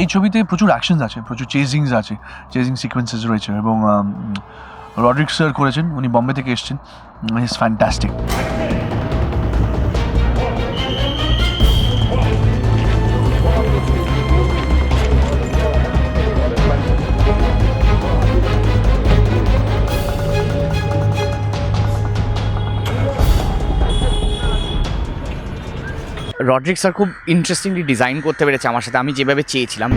এই ছবিতে প্রচুর অ্যাকশনস আছে, প্রচুর চেজিংস আছে চেজিং সিকোয়েন্সেস রয়েছে এবং রডরিক স্যার করেছেন, উনি বম্বে থেকে এসছেন ইজ ফ্যান্টাস্টিক রডরিক স্যার খুব ইন্টারেস্টিংলি ডিজাইন করতে পেরেছে আমার সাথে। আমি যেভাবে চেয়েছিলাম।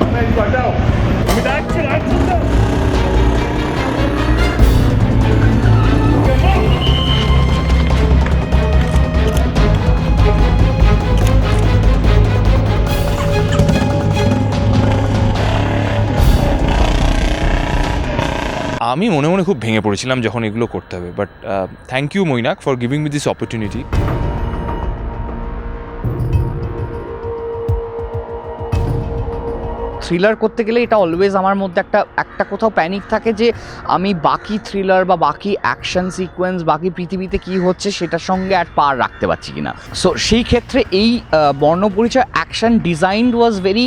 আমি মনে মনে খুব ভেঙে পড়েছিলাম যখন এগুলো করতে হবে। But thank you Mainak for giving me this opportunity thriller করতে গেলে এটা অলওয়েজ আমার মধ্যে একটা একটা কোথাও প্যানিক থাকে যে আমি বাকি থ্রিলার বা বাকি অ্যাকশন সিকোয়েন্স বাকি পৃথিবীতে কি হচ্ছে সেটার সঙ্গে আর পার রাখতে পারছি কিনা সো সেই ক্ষেত্রে এই Barnaparichay action design was very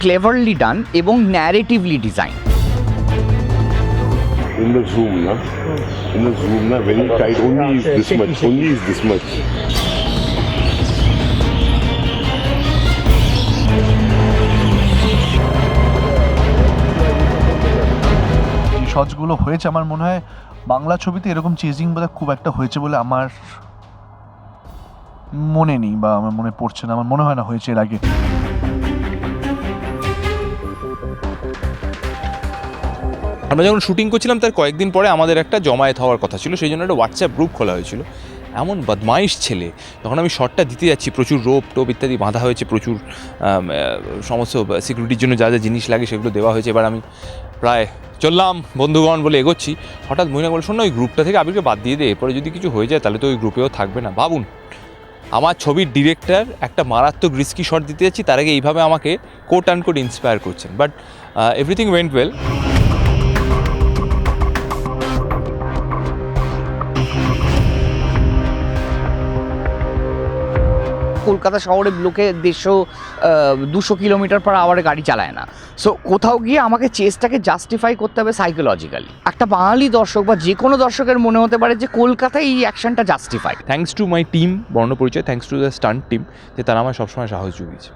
cleverly done এবং narratively design in the zoom, na? In the zoom, na? Very tight. Only is this much. Only is this much. শটসগুলো হয়েছে আমার মনে হয়। বাংলা ছবিতে এরকম চেজিং বোধহয় খুব একটা হয়েছে বলে আমার মনে নেই বা আমার মনে পড়ছে না, আমার মনে হয় না হয়েছে এর আগে। আমরা যখন শুটিং করছিলাম, তার কয়েকদিন পরে আমাদের একটা জমায়েত হওয়ার কথা ছিল, সেই জন্য একটা হোয়াটসঅ্যাপ গ্রুপ খোলা হয়েছিল। এমন বদমাইশ ছেলে, যখন আমি শটটা দিতে যাচ্ছি, প্রচুর রোপ টোপ ইত্যাদি বাঁধা হয়েছে, প্রচুর সমস্ত সিকিউরিটির জন্য যা যা জিনিস লাগে সেগুলো দেওয়া হয়েছে। এবার আমি প্রায় চললাম, বন্ধুগণ বলে এগোচ্ছি। হঠাৎ মহিলা বলে, শোন ওই গ্রুপটা থেকে আবিরকে বাদ দিয়ে দে, এরপরে যদি কিছু হয়ে যায়, তাহলে তো ওই গ্রুপেও থাকবে না। ভাবুন, আমার ছবির ডিরেক্টর একটা মারাত্মক রিস্কি শট দিতে যাচ্ছি, তার আগে এইভাবে আমাকে কোট অ্যান্ড কোট ইন্সপায়ার করছেন but everything went well Kolkata শহরে লোকে দেড়শো দুশো কিলোমিটার পর আওয়ারে গাড়ি চালায় না। সো কোথাও গিয়ে আমাকে চেসটাকে জাস্টিফাই করতে হবে সাইকোলজিক্যালি একটা বাঙালি দর্শক বা যে কোনো দর্শকের মনে হতে পারে যে কলকাতায় এই অ্যাকশনটা justify thanks to my team Barnaparichay thanks to the stunt team যে তারা আমার সবসময় সাহস জুগিয়েছে।